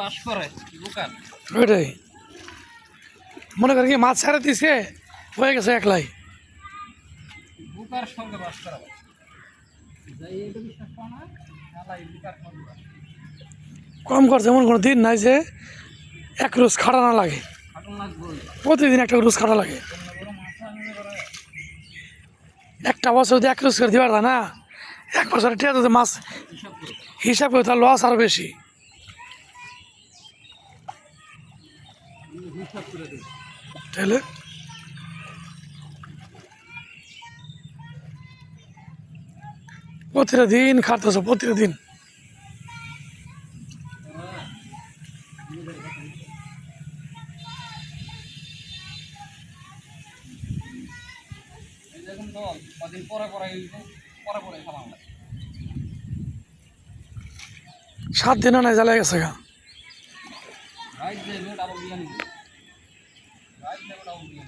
বাস করে ওইটাই। মনে করেন কি মাছ ছাড়া দিছে হয়ে গেছে একলাই। বুকার সঙ্গে বাস করা করো করে। কম করছে এমন কোনো দিন নাই যে এক রোজ খাটা না লাগে। প্রতিদিন একটা রোজ খাটা লাগে। করে একটা বছর যদি এক রোজ করে দিবার না এক বছর ঠিক আছে মাছ হিসাব করে হিসাব করে তার লস আরও বেশি হিসাব করে দেবে তাহলে? প্রতিটা দিন খাটতেছ প্রতিটা দিন সাত দিনও নাই জ্বালাই গেছে গা। राइट साइड में डाबल दिया राइट साइड में डाबल दिया